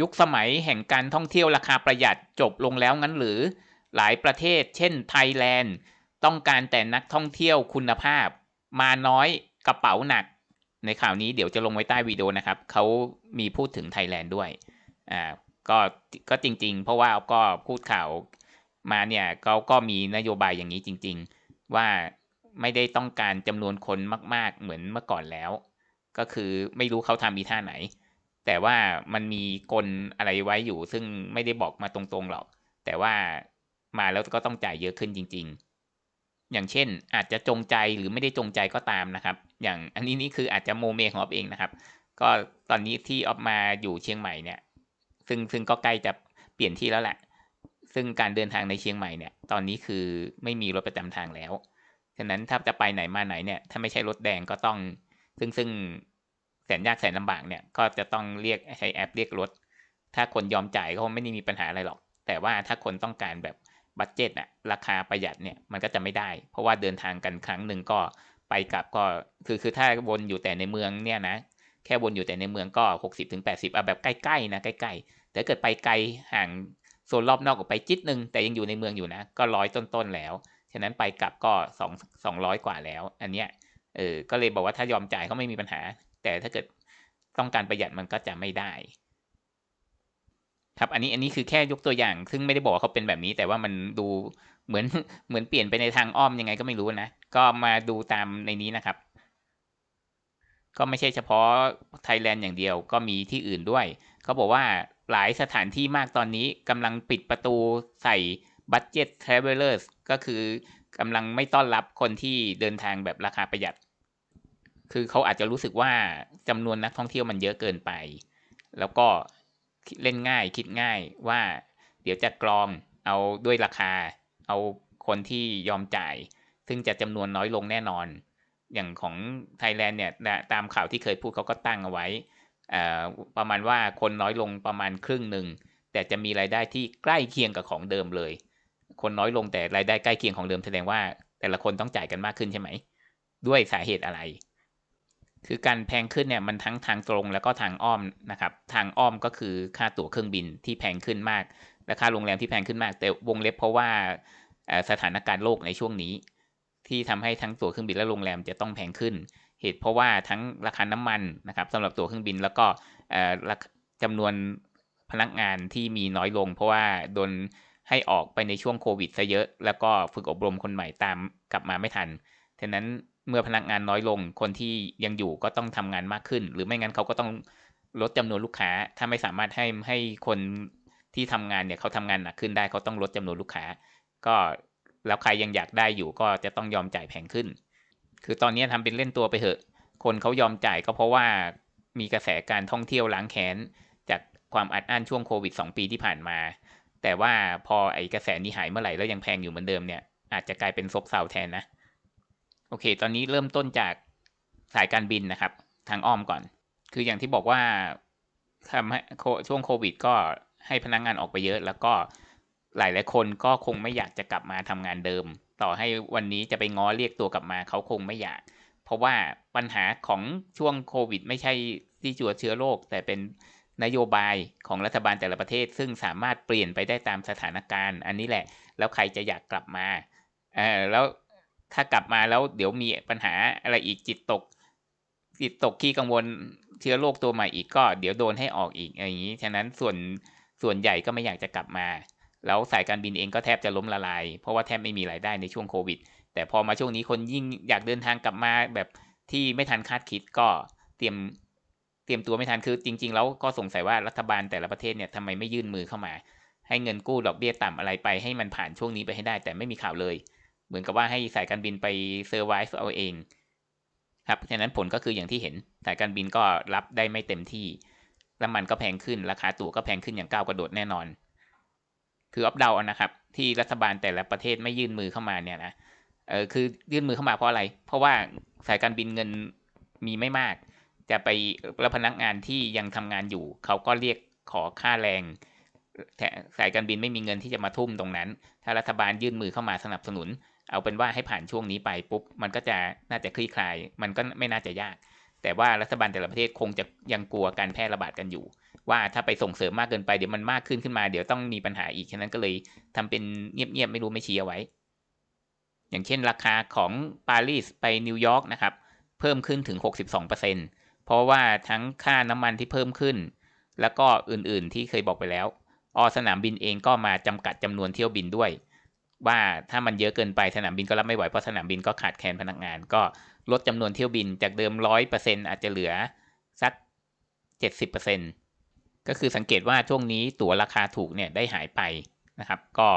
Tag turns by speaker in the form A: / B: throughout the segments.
A: ยุคสมัยแห่งการท่องเที่ยวราคาประหยัดจบลงแล้วงั้นหรือ หลายประเทศ เช่นไทยแลนด์ ต้องการแต่นักท่องเที่ยวคุณภาพ มาน้อยกระเป๋าหนัก ในข่าวนี้เดี๋ยวจะลงไว้ใต้วิดีโอนะครับ เขามีพูดถึงไทยแลนด์ด้วย อ่า ก็ ก็จริง ๆ เพราะว่าก็พูดข่าวมาเนี่ยเขาก็มีนโยบายอย่างนี้จริง ๆ ว่าไม่ได้ต้องการจำนวนคนมาก ๆ เหมือนเมื่อก่อนแล้ว ก็คือไม่รู้เขาทำมีท่าไหน แต่ว่ามันมีกลอะไรไว้อยู่ ซึ่งไม่ได้บอกมาตรงๆหรอก แต่ว่ามาแล้วก็ต้องจ่ายเยอะขึ้นจริง ๆ อย่างเช่น อาจจะจงใจหรือไม่ได้จงใจก็ตามนะครับ อย่างอันนี้นี่คืออาจจะโมเมของออฟเองนะครับ ก็ตอนนี้ที่ออฟมาอยู่เชียงใหม่เนี่ย ซึ่งซึ่งก็ใกล้จะเปลี่ยนที่แล้วแหละ ซึ่งการเดินทางในเชียงใหม่เนี่ย ตอนนี้คือไม่มีรถประจำทางแล้ว ฉะนั้นถ้าจะไปไหนมาไหนเนี่ย ถ้าไม่ใช่รถแดงก็ต้อง ซึ่งซึ่ง สนยากแสนลำบากเนี่ยก็จะต้องเรียกใช้แอปเรียกรถ ถ้าคนยอมจ่ายก็คงไม่ได้มีปัญหาอะไรหรอก แต่ว่าถ้าคนต้องการแบบบัตเจ็ตอะราคาประหยัดเนี่ยมันก็จะไม่ได้ เพราะว่าเดินทางกันครั้งหนึ่งก็ไปกลับก็คือคือถ้าวนอยู่แต่ในเมืองเนี่ยนะแค่วนอยู่แต่ในเมืองก็หกสิบถึงแปดสิบอาแบบใกล้ๆนะใกล้ๆ แต่เกิดไปไกลห่างโซนรอบนอกออกไปจิตนึง แต่ยังอยู่ในเมืองอยู่นะ ก็ร้อยต้นๆแล้ว ฉะนั้นไปกลับก็สองสองร้อยกว่าแล้ว อันเนี้ยเออก็เลยบอกว่าถ้ายอมจ่ายก็ไม่มีปัญหา แต่ถ้าเกิดต้องการประหยัดมันก็จะไม่ได้ ครับอันนี้อันนี้คือแค่ยกตัวอย่าง ซึ่งไม่ได้บอกว่าเขาเป็นแบบนี้ แต่ว่ามันดูเหมือนเหมือนเปลี่ยนไปในทางอ้อมยังไงก็ไม่รู้นะ ก็มาดูตามในนี้นะครับ ก็ไม่ใช่เฉพาะไทยแลนด์อย่างเดียวก็มีที่อื่นด้วยเขาบอกว่าหลายสถานที่มากตอนนี้กำลังปิดประตูใส่บัตเจ็ตทราเวลเลอร์ก็คือกำลังไม่ต้อนรับคนที่เดินทางแบบราคาประหยัด คือเขาอาจจะรู้สึกว่าจำนวนนักท่องเที่ยวมันเยอะเกินไป แล้วก็เล่นง่ายคิดง่ายว่า เดี๋ยวจะกรองเอาด้วยราคา เอาคนที่ยอมจ่าย ซึ่งจะจำนวนน้อยลงแน่นอน อย่างของไทยแลนด์เนี่ยตามข่าวที่เคยพูดเขาก็ตั้งเอาไว้ประมาณว่าคนน้อยลงประมาณครึ่งหนึ่งแต่จะมีรายได้ที่ใกล้เคียงกับของเดิมเลย คนน้อยลงแต่รายได้ใกล้เคียงของเดิมแสดงว่า แต่ละคนต้องจ่ายกันมากขึ้นใช่ไหม ด้วยสาเหตุอะไร คือการแพงขึ้นเนี่ยมันทั้งทางตรงแล้วก็ทางอ้อมนะครับทางอ้อมก็คือค่าตั๋วเครื่องบินที่แพงขึ้นมาก และค่าโรงแรมที่แพงขึ้นมาก แต่วงเล็บเพราะว่าสถานการณ์โลกในช่วงนี้ ที่ทำให้ทั้งตั๋วเครื่องบินและโรงแรมจะต้องแพงขึ้น เหตุเพราะว่าทั้งราคาน้ำมันนะครับสำหรับตั๋วเครื่องบินแล้วก็จำนวนพนักงานที่มีน้อยลง เพราะว่าโดนให้ออกไปในช่วงโควิดซะเยอะ แล้วก็ฝึกอบรมคนใหม่ตามกลับมาไม่ทันฉะนั้น เมื่อพนักงานน้อยลง คนที่ยังอยู่ก็ต้องทำงานมากขึ้น หรือไม่งั้นเขาก็ต้องลดจำนวนลูกค้า ถ้าไม่สามารถให้ให้คนที่ทำงานเนี่ยเขาทำงานหนักขึ้นได้เขาต้องลดจำนวนลูกค้า ก็แล้วใครยังอยากได้อยู่ก็จะต้องยอมจ่ายแพงขึ้น คือตอนนี้ทำเป็นเล่นตัวไปเหอะ คนเขายอมจ่ายก็เพราะว่ามีกระแสการท่องเที่ยวล้างแค้นจากความอัดอั้นช่วงโควิด 2 ปีที่ผ่านมา แต่ว่าพอไอ้กระแสนี้หายเมื่อไหร่แล้วยังแพงอยู่เหมือนเดิมเนี่ยอาจจะกลายเป็นซบเซาแทนนะ โอเค ตอนนี้เริ่มต้นจากสายการบินนะครับ ทางอ้อมก่อน คืออย่างที่บอกว่าทำให้ช่วงโควิด ก็ให้พนักงงานออกไปเยอะ แล้วก็หลายหลายคนก็คงไม่อยากจะกลับมาทำงานเดิม ต่อให้วันนี้จะไปง้อเรียกตัวกลับมาเขาคงไม่อยาก เพราะว่าปัญหาของช่วงโควิด ไม่ใช่ที่จัวเชื้อโรคแต่เป็นนโยบายของรัฐบาลแต่ละประเทศ ซึ่งสามารถเปลี่ยนไปได้ตามสถานการณ์ อันนี้แหละ แล้วใครจะอยากกลับมาเออแล้ว ถ้ากลับมาแล้วเดี๋ยวมีปัญหาอะไรอีกจิตตก จิตตกขี้กังวลเชื้อโรคตัวใหม่อีกก็เดี๋ยวโดนให้ออกอีกอย่างนี้ ฉะนั้นส่วนส่วนใหญ่ก็ไม่อยากจะกลับมา แล้วสายการบินเองก็แทบจะล้มละลาย เพราะว่าแทบไม่มีรายได้ในช่วงโควิด แต่พอมาช่วงนี้คนยิ่งอยากเดินทางกลับมาแบบที่ไม่ทันคาดคิดก็เตรียมเตรียมตัวไม่ทันคือจริง ๆ แล้วก็สงสัยว่ารัฐบาลแต่ละประเทศเนี่ยทำไมไม่ยื่นมือเข้ามา ให้เงินกู้ดอกเบี้ยต่ำอะไรไปให้มันผ่านช่วงนี้ไปให้ได้ แต่ไม่มีข่าวเลย เหมือนกับว่าให้สายการบินไปเซอร์ไวส์เอาเอง ครับฉะนั้นผลก็คืออย่างที่เห็นสายการบินก็รับได้ไม่เต็มที่แล้วมันก็แพงขึ้นราคาตั๋วก็แพงขึ้นอย่างก้าวกระโดดแน่นอน คืออัพเดานะครับ ที่รัฐบาลแต่ละประเทศไม่ยื่นมือเข้ามาเนี่ยนะเออคือยื่นมือเข้ามาเพราะอะไร เพราะว่าสายการบินเงินมีไม่มาก จะไปแล้วพนักงานที่ยังทำงานอยู่ เขาก็เรียกขอค่าแรงแต่สายการบินไม่มีเงินที่จะมาทุ่มตรงนั้น ถ้ารัฐบาลยื่นมือเข้ามาสนับสนุน เอาเป็นว่าให้ผ่านช่วงนี้ไปปุ๊บมันก็จะน่าจะคลี่คลาย มันก็ไม่น่าจะยาก แต่ว่ารัฐบาลแต่ละประเทศคงจะยังกลัวการแพร่ระบาดกันอยู่ ว่าถ้าไปส่งเสริมมากเกินไปเดี๋ยวมันมากขึ้นขึ้นมาเดี๋ยวต้องมีปัญหาอีกฉะนั้นก็เลยทำเป็นเงียบๆไม่รู้ไม่ชี้เอาไว้ อย่างเช่น ราคาของปารีสไปนิวยอร์กนะครับเพิ่มขึ้นถึง 62%เพราะว่าทั้งค่าน้ำมันที่เพิ่มขึ้น แล้วก็อื่นๆที่เคยบอกไปแล้ว อสนามบินเองก็มาจำกัดจำนวนเที่ยวบินด้วย ว่าถ้ามันเยอะเกินไปสนามบินก็รับไม่ไหวเพราะสนามบินก็ขาดแคลนพนักงาน ก็ลดจำนวนเที่ยวบินจากเดิมร้อยเปอร์เซ็นอาจจะเหลือสักเจ็ดสิบเปอร์เซ็นก็คือสังเกตว่าช่วงนี้ตั๋วราคาถูกเนี่ยได้หายไปนะครับ ก็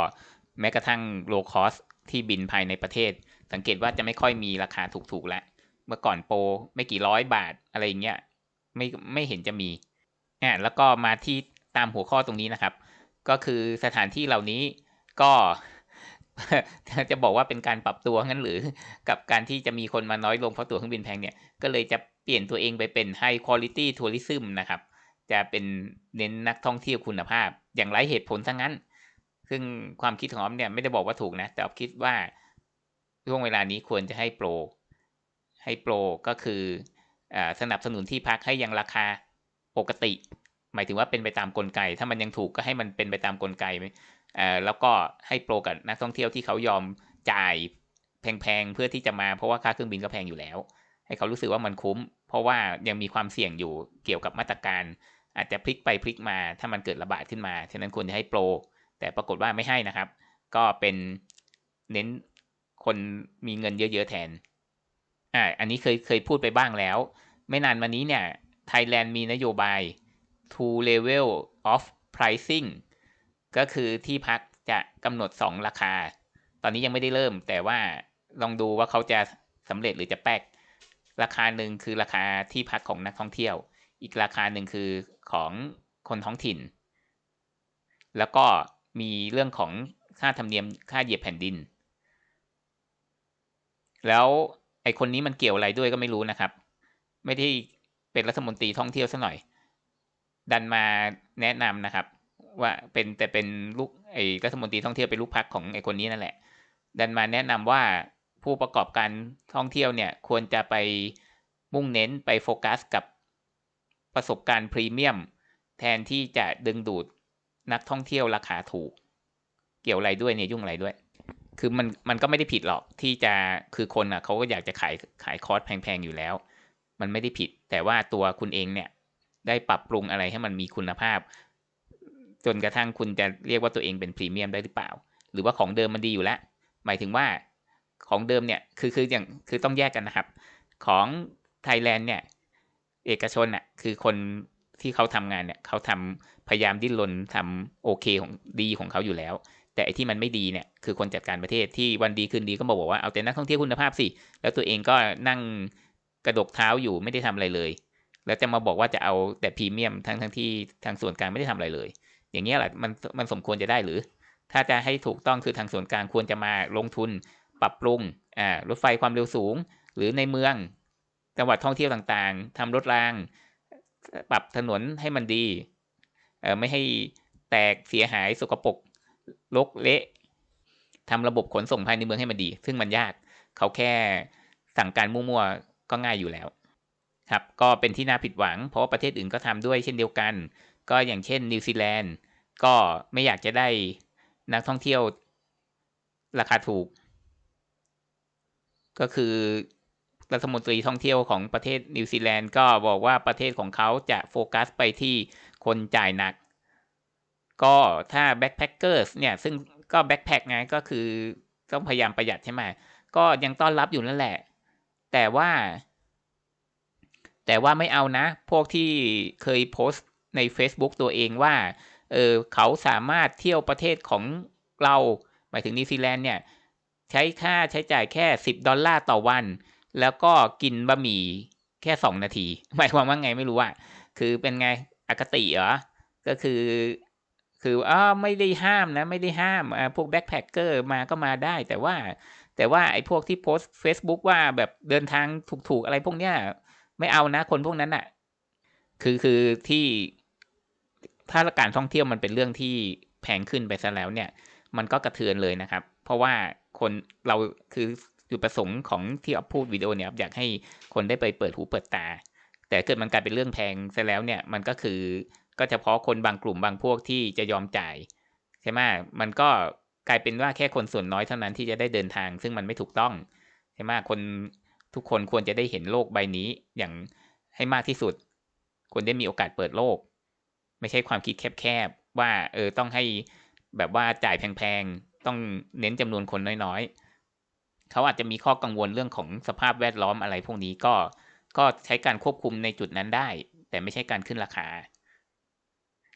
A: แม้กระทั่งโลคอสที่บินภายในประเทศ สังเกตว่าจะไม่ค่อยมีราคาถูกๆแล้วเมื่อก่อนโปรไม่กี่ร้อยบาทอะไรเงี้ยไม่ไม่เห็นจะมีอ่าแล้วก็มาที่ตามหัวข้อตรงนี้นะครับ ก็คือสถานที่เหล่านี้ก็ จะบอกว่าเป็นการปรับตัวงั้นหรือกับการที่จะมีคนมาน้อยลงเพราะตั๋วเครื่องบินแพงเนี่ยก็เลยจะเปลี่ยนตัวเองไปเป็น High Quality Tourism นะครับ จะเป็นเน้นนักท่องเที่ยวคุณภาพ อย่างไรเหตุผลทั้งนั้น ซึ่งความคิดของออมเนี่ยไม่ได้บอกว่าถูกนะ แต่ออมคิดว่าช่วงเวลานี้ควรจะให้โปร ให้โปรก็คืออสนับสนุนที่พักให้ยังราคาปกติ หมายถึงว่าเป็นไปตามกลไก ถ้ามันยังถูกก็ให้มันเป็นไปตามกลไก แล้วก็ให้โปรกับนักท่องเที่ยวที่เขายอมจ่ายแพงๆเพื่อที่จะมาเพราะว่าค่าเครื่องบินก็แพงอยู่แล้ว ให้เขารู้สึกว่ามันคุ้ม เพราะว่ายังมีความเสี่ยงอยู่เกี่ยวกับมาตรการ อาจจะพลิกไปพลิกมาถ้ามันเกิดระบาดขึ้นมาฉะนั้นควรจะให้โปร แต่ปรากฏว่าไม่ให้นะครับ ก็เป็นเน้นคนมีเงินเยอะๆแทนอ่าอันนี้เคยเคยพูดไปบ้างแล้ว ไม่นานมานี้เนี่ยไทยแลนด์มีนโยบาย two level of pricing ก็คือที่พักจะกำหนด 2 ราคา ตอนนี้ยังไม่ได้เริ่ม แต่ว่าลองดูว่าเขาจะสำเร็จหรือจะแป๊ก ราคาหนึ่งคือราคาที่พักของนักท่องเที่ยว อีกราคาหนึ่งคือของคนท้องถิ่น แล้วก็มีเรื่องของค่าธรรมเนียมค่าเหยียบแผ่นดิน แล้วไอคนนี้มันเกี่ยวอะไรด้วยก็ไม่รู้นะครับ ไม่ได้เป็นรัฐมนตรีท่องเที่ยวซะหน่อย ดันมาแนะนำนะครับ ว่าเป็นแต่เป็นลูกไอ้รัฐมนตรีท่องเที่ยวเป็นลูกพักของไอ้คนนี้นั่นแหละ ดันมาแนะนำว่าผู้ประกอบการท่องเที่ยวเนี่ยควรจะไปมุ่งเน้นไปโฟกัสกับประสบการณ์พรีเมียม แทนที่จะดึงดูดนักท่องเที่ยวราคาถูก เกี่ยวอะไรด้วยเนี่ยยุ่งอะไรด้วย คือมันมันก็ไม่ได้ผิดหรอกที่จะคือคนอะเขาก็อยากจะขายขายคอร์สแพงๆอยู่แล้ว มันไม่ได้ผิด แต่ว่าตัวคุณเองเนี่ยได้ปรับปรุงอะไรให้มันมีคุณภาพ จนกระทั่งคุณจะเรียกว่าตัวเองเป็นพรีเมียมได้หรือเปล่า หรือว่าของเดิมมันดีอยู่แล้ว หมายถึงว่าของเดิมเนี่ยคือคืออย่างคือต้องแยกกันนะครับ ของไทยแลนด์เนี่ยเอกชนอะคือคนที่เขาทำงานเนี่ยเขาทำพยายามดิ้นรนทำโอเคของดีของเขาอยู่แล้ว แต่ไอที่มันไม่ดีเนี่ยคือคนจัดการประเทศที่วันดีคืนดีก็บอกว่าเอาแต่นักท่องเที่ยวคุณภาพสิแล้วตัวเองก็นั่งกระดกเท้าอยู่ไม่ได้ทำอะไรเลย แล้วจะมาบอกว่าจะเอาแต่พรีเมียมทั้งทั้งที่ทางส่วนกลางไม่ได้ทำอะไรเลย อย่างเงี้ยแหละมันมันสมควรจะได้หรือ ถ้าจะให้ถูกต้องคือทางส่วนกลางควรจะมาลงทุนปรับปรุงอ่ารถไฟความเร็วสูง หรือในเมืองจังหวัดท่องเที่ยวต่างๆทำรถราง ปรับถนนให้มันดีเออไม่ให้แตกเสียหายสกปรกลกเละทำระบบขนส่งภายในเมืองให้มันดี ซึ่งมันยาก เขาแค่สั่งการมั่วๆก็ง่ายอยู่แล้ว ครับ ก็เป็นที่น่าผิดหวัง เพราะว่าประเทศอื่นก็ทำด้วยเช่นเดียวกัน ก็อย่างเช่นนิวซีแลนด์ก็ไม่อยากจะได้นักท่องเที่ยวราคาถูก ก็คือรัฐมนตรีท่องเที่ยวของประเทศนิวซีแลนด์ก็บอกว่าประเทศของเขาจะโฟกัสไปที่คนจ่ายหนัก ก็ถ้าแบ็คแพคเกอร์สเนี่ยซึ่งก็แบ็คแพคไงก็คือต้องพยายามประหยัดใช่ไหมก็ยังต้อนรับอยู่นั่นแหละ แต่ว่า แต่ว่าไม่เอานะ พวกที่เคยโพสต์ ใน Facebook ตัวเองว่าเออเขาสามารถเที่ยวประเทศของเรา หมายถึงนิวซีแลนด์เนี่ย ใช้ค่าใช้จ่ายแค่ 10 ดอลลาร์ต่อวัน แล้วก็กินบะหมี่แค่ 2 นาที หมายความว่าไงไม่รู้อะคือเป็นไงอคติเหรอ ก็คือ คืออ๋อไม่ได้ห้ามนะ ไม่ได้ห้ามพวกแบ็คแพคเกอร์มาก็มาได้ แต่ว่า แต่ว่าไอ้พวกที่โพสต์ Facebook ว่าแบบเดินทางถูกๆอะไรพวกเนี้ยไม่เอานะคนพวกนั้นอะคือคือที่ ถ้าการท่องเที่ยวมันเป็นเรื่องที่แพงขึ้นไปซะแล้วเนี่ย มันก็กระเทือนเลยนะครับ เพราะว่าคนเราคือจุดประสงค์ของที่ออฟพูดวิดีโอเนี่ยอยากให้คนได้ไปเปิดหูเปิดตา แต่เกิดมันกลายเป็นเรื่องแพงซะแล้วเนี่ยมันก็คือก็เฉพาะคนบางกลุ่มบางพวกที่จะยอมจ่ายใช่ไหมมันก็กลายเป็นว่าแค่คนส่วนน้อยเท่านั้นที่จะได้เดินทาง ซึ่งมันไม่ถูกต้องใช่ไหมคนทุกคนควรจะได้เห็นโลกใบนี้อย่างให้มากที่สุดควรได้มีโอกาสเปิดโลก ไม่ใช่ความคิดแคบๆว่าเออต้องให้แบบว่าจ่ายแพงๆ ต้องเน้นจำนวนคนน้อยๆ เขาอาจจะมีข้อกังวลเรื่องของสภาพแวดล้อมอะไรพวกนี้ก็ก็ใช้การควบคุมในจุดนั้นได้ แต่ไม่ใช่การขึ้นราคา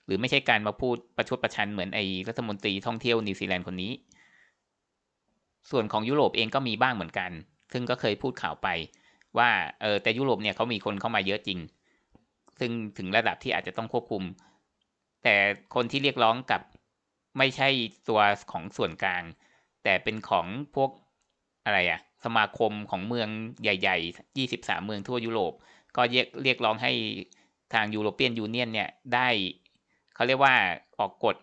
A: หรือไม่ใช่การมาพูดประชดประชันเหมือนไอ้รัฐมนตรีท่องเที่ยวนิวซีแลนด์คนนี้ ส่วนของยุโรปเองก็มีบ้างเหมือนกัน ซึ่งก็เคยพูดข่าวไปว่าเออแต่ยุโรปเนี่ยเขามีคนเข้ามาเยอะจริง ซึ่งถึงระดับที่อาจจะต้องควบคุม แต่คนที่เรียกร้องกับไม่ใช่ตัวของส่วนกลาง แต่เป็นของพวกอะไรอะสมาคมของเมืองใหญ่ๆ23เมืองทั่วยุโรป ก็เรียกเรียกร้องให้ทางยูโรเปียนยูเนียนเนี่ยได้เขาเรียกว่าออกกฎ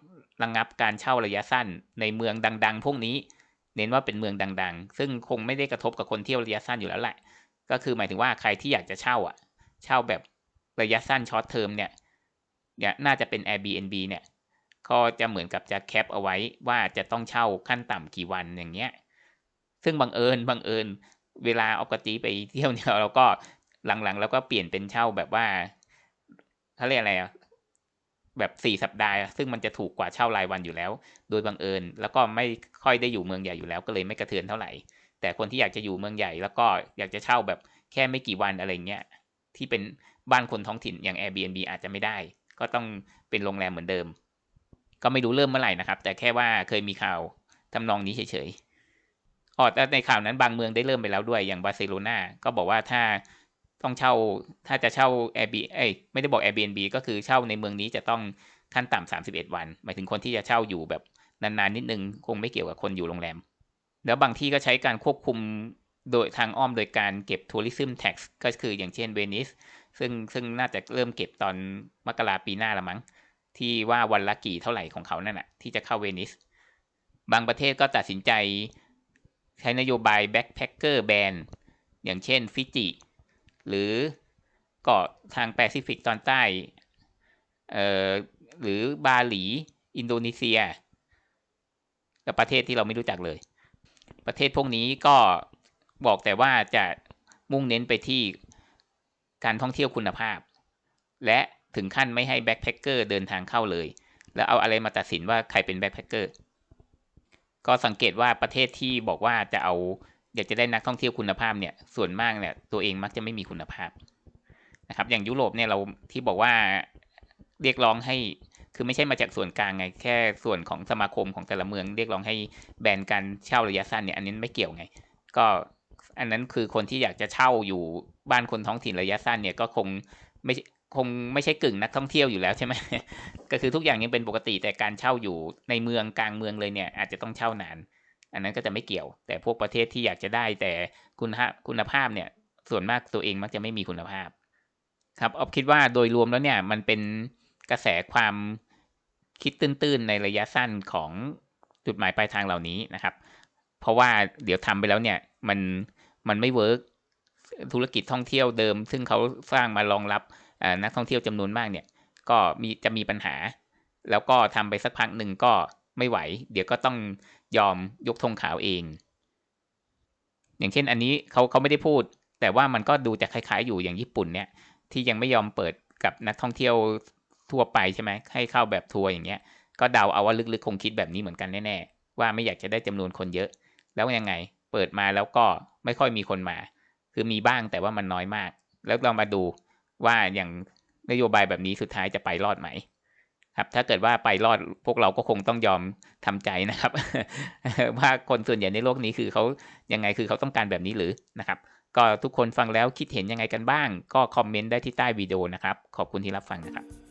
A: ระงงับการเช่าระยะสั้นในเมืองดัง ๆ พวกนี้ เน้นว่าเป็นเมืองดัง ๆ ซึ่งคงไม่ได้กระทบกับคนเที่ยวระยะสั้นอยู่แล้วแหละ ก็คือหมายถึงว่าใครที่อยากจะเช่าอะ เช่าแบบระยะสั้นช็อตเทอมเนี่ย นี่ยน่าจะเป็น Airbnb เนี่ยก็จะเหมือนกับจะแคปเอาไว้ว่าจะต้องเช่าขั้นต่ำกี่วันอย่างเงี้ย ซึ่งบังเอิญบังเอิญ เวลาออกกติไปเที่ยวเนี่ยเราก็หลังๆ แล้วก็เปลี่ยนเป็นเช่าแบบว่าเขาเรียกอะไรอะแบบสี่สัปดาห์ ซึ่งมันจะถูกกว่าเช่ารายวันอยู่แล้ว โดยบังเอิญ แล้วก็ไม่ค่อยได้อยู่เมืองใหญ่อยู่แล้วก็เลยไม่กระเทือนเท่าไหร่ แต่คนที่อยากจะอยู่เมืองใหญ่แล้วก็อยากจะเช่าแบบแค่ไม่กี่วันอะไรเงี้ยที่เป็นบ้านคนท้องถิ่นอย่าง Airbnb อาจจะไม่ได้ ก็ต้องเป็นโรงแรมเหมือนเดิม ก็ไม่รู้เริ่มเมื่อไหร่นะครับ แต่แค่ว่าเคยมีข่าวทำนองนี้เฉยๆอ๋อแต่ในข่าวนั้นบางเมืองได้เริ่มไปแล้วด้วยอย่างบาร์เซโลนาก็บอกว่าถ้าต้องเช่าถ้าจะเช่า Airbnb เอ้ยไม่ได้บอก Airbnb ก็คือเช่าในเมืองนี้จะต้องขั้นต่ำสามสิบเอ็ดวัน หมายถึงคนที่จะเช่าอยู่แบบนานๆนิดนึงคงไม่เกี่ยวกับคนอยู่โรงแรม แล้วบางที่ก็ใช้การควบคุมโดยทางอ้อมโดยการเก็บ tourism tax ก็คืออย่างเช่นเวนิส ซึ่งซึ่งน่าจะเริ่มเก็บตอนมกราปีหน้าละมั้ง ที่ว่าวันละกี่เท่าไหร่ของเขานั่นแหะที่จะเข้าเวนิส บางประเทศก็ตัดสินใจใช้นโยบาย backpacker ban อย่างเช่นฟิจิ หรือเกาะทางแปซิฟิกตอนใต้เอ่อหรือบาหลี อินโดนีเซีย และประเทศที่เราไม่รู้จักเลย ประเทศพวกนี้ก็บอกแต่ว่าจะมุ่งเน้นไปที่ การท่องเที่ยวคุณภาพ และถึงขั้นไม่ให้แบ็คแพคเกอร์เดินทางเข้าเลย แล้วเอาอะไรมาตัดสินว่าใครเป็นแบ็คแพคเกอร์ก็สังเกตว่าประเทศที่บอกว่าจะเอาอยากจะได้นักท่องเที่ยวคุณภาพเนี่ยส่วนมากเนี่ยตัวเองมักจะไม่มีคุณภาพนะครับ อย่างยุโรปเนี่ยเราที่บอกว่าเรียกร้องให้คือไม่ใช่มาจากส่วนกลางไง แค่ส่วนของสมาคมของแต่ละเมือง เรียกร้องให้แบนการเช่าระยะสั้นเนี่ยอันนี้ไม่เกี่ยวไง ก็ อันนั้นคือคนที่อยากจะเช่าอยู่บ้านคนท้องถิ่นระยะสั้นเนี่ยก็คงไม่คงไม่ใช่กึ่งนักท่องเที่ยวอยู่แล้วใช่ไหมก็คือทุกอย่างยังเป็นปกติแต่การเช่าอยู่ในเมืองกลางเมืองเลยเนี่ยอาจจะต้องเช่านาน อันนั้นก็จะไม่เกี่ยว แต่พวกประเทศที่อยากจะได้แต่คุณภาพคุณภาพเนี่ยส่วนมากตัวเองมักจะไม่มีคุณภาพ ครับออฟคิดว่าโดยรวมแล้วเนี่ยมันเป็นกระแสความคิดตื้นๆในระยะสั้นของจุดหมายปลายทางเหล่านี้นะครับ เพราะว่าเดี๋ยวทำไปแล้วเนี่ยมัน มันไม่เวิร์กธุรกิจท่องเที่ยวเดิม ซึ่งเขาสร้างมารองรับนักท่องเที่ยวจำนวนมากเนี่ย ก็มีจะมีปัญหา แล้วก็ทำไปสักพักหนึ่งก็ไม่ไหว เดี๋ยวก็ต้องยอมยกธงขาวเอง อย่างเช่นอันนี้เขาเขาไม่ได้พูด แต่ว่ามันก็ดูจะคล้าย ๆ อยู่อย่างญี่ปุ่นเนี่ย ที่ยังไม่ยอมเปิดกับนักท่องเที่ยวทั่วไปใช่ไหมให้เข้าแบบทัวร์อย่างเงี้ย ก็เดาเอาว่าลึกๆคงคิดแบบนี้เหมือนกันแน่ๆว่าไม่อยากจะได้จำนวนคนเยอะ แล้วยังไง เปิดมาแล้วก็ ไม่ค่อยมีคนมา คือมีบ้างแต่ว่ามันน้อยมาก แล้วเรามาดูว่าอย่างนโยบายแบบนี้สุดท้ายจะไปรอดไหม ครับ ถ้าเกิดว่าไปรอดพวกเราก็คงต้องยอมทำใจนะครับ ว่าคนส่วนใหญ่ในโลกนี้คือเขายังไงคือเขาต้องการแบบนี้หรือนะครับ ก็ทุกคนฟังแล้วคิดเห็นยังไงกันบ้าง ก็คอมเมนต์ได้ที่ใต้วิดีโอนะครับ ขอบคุณที่รับฟังนะครับ